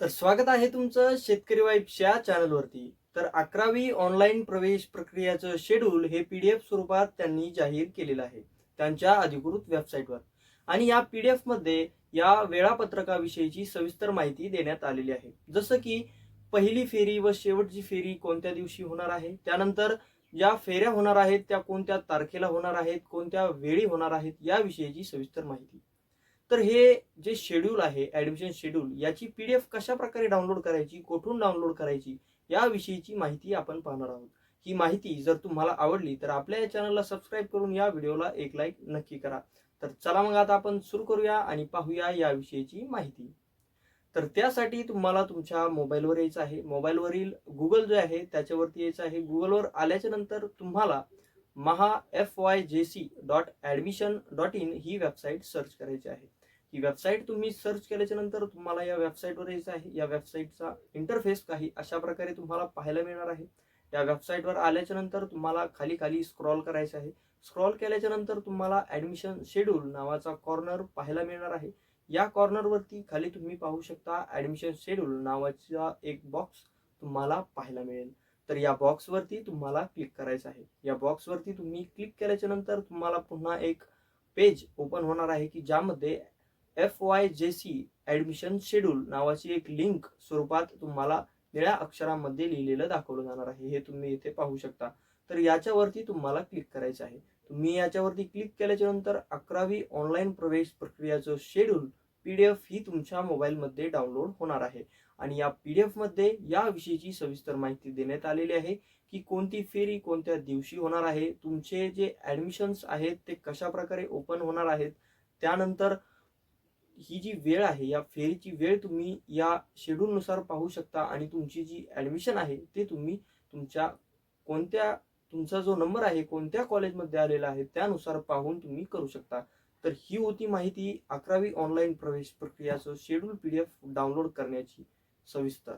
तर स्वागत आहे तुमचं शेतकरी वाईफच्या चॅनलवरती. तर अकरावी ऑनलाईन प्रवेश प्रक्रियाचं शेड्यूल हे पीडीएफ स्वरूपात त्यांनी जाहीर केलेलं आहे त्यांच्या अधिकृत वेबसाईटवर आणि या पीडीएफमध्ये या वेळापत्रकाविषयीची सविस्तर माहिती देण्यात आलेली आहे. जसं की पहिली फेरी व शेवटची फेरी कोणत्या दिवशी होणार आहे? त्यानंतर ज्या फेऱ्या होणार आहेत त्या कोणत्या तारखेला होणार आहेत कोणत्या वेळी होणार आहेत याविषयीची सविस्तर माहिती. तर हे जे शेड्यूल आहे ऍडमिशन शेड्यूल याची पीडीएफ एफ कशाप्रकारे डाउनलोड करायची कुठून डाउनलोड करायची याविषयीची माहिती आपण पाहणार आहोत. ही माहिती जर तुम्हाला आवडली तर आपल्या या चॅनलला सबस्क्राईब करून या व्हिडिओला एक लाईक नक्की करा. तर चला मग आता आपण सुरू करूया आणि पाहूया याविषयीची माहिती. तर त्यासाठी तुम्हाला तुमच्या मोबाईलवर यायचं आहे. मोबाईलवरील गुगल जे आहे त्याच्यावरती यायचं आहे. गुगलवर आल्याच्यानंतर तुम्हाला Maha F Y J C dot admission dot in he website search करायची आहे. ही वेबसाईट तुम्ही सर्च केल्याच्यानंतर तुम्हाला या वेबसाईटवर यायचं आहे या वेबसाईटचा इंटरफेस काही अशा प्रकारे तुम्हाला पाहायला मिळणार आहे. या वेबसाईटवर आल्याच्यानंतर तुम्हाला खाली खाली स्क्रॉल करायचं आहे. स्क्रॉल केल्याच्यानंतर तुम्हाला ॲडमिशन शेड्यूल नावाचा कॉर्नर पाहायला मिळणार आहे. या कॉर्नरवरती खाली तुम्ही पाहू शकता ॲडमिशन शेड्यूल नावाचा एक बॉक्स तुम्हाला पाहायला मिळेल. तर या बॉक्सवरती तुम्हाला क्लिक करायचं आहे. या बॉक्सवरती तुम्ही क्लिक केल्याच्यानंतर तुम्हाला पुन्हा एक पेज ओपन होणार आहे की ज्यामध्ये F Y J C admission schedule नावाची एक लिंक स्वरूपात तुम्हाला निळ्या अक्षरामध्ये लिहिलेलं दाखवलं जाणार आहे. हे तुम्ही इथे पाहू शकता. तर याच्यावरती तुम्हाला क्लिक करायचं आहे. तुम्ही याच्यावरती क्लिक केल्याच्यानंतर अकरावी ऑनलाईन प्रवेश प्रक्रियाचं शेड्यूल पी डी एफ ही तुमच्या मोबाईलमध्ये डाउनलोड होणार आहे. आणि या पी डी एफमध्ये याविषयीची सविस्तर माहिती देण्यात आलेली आहे की कोणती फेरी कोणत्या दिवशी होणार आहे तुमचे जे ॲडमिशन्स आहेत ते कशा प्रकारे ओपन होणार आहेत त्यानंतर ही जी वेळ आहे या फेरीची वेळ तुम्ही या शेड्यूलनुसार पाहू शकता आणि तुमची जी ॲडमिशन आहे ते तुम्ही तुमच्या कोणत्या तुमचा जो नंबर आहे कोणत्या कॉलेजमध्ये आलेला आहे त्यानुसार पाहून तुम्ही करू शकता. तर ही होती माहिती अकरावी ऑनलाईन प्रवेश प्रक्रियाचं schedule P D F download करण्याची सविस्तर.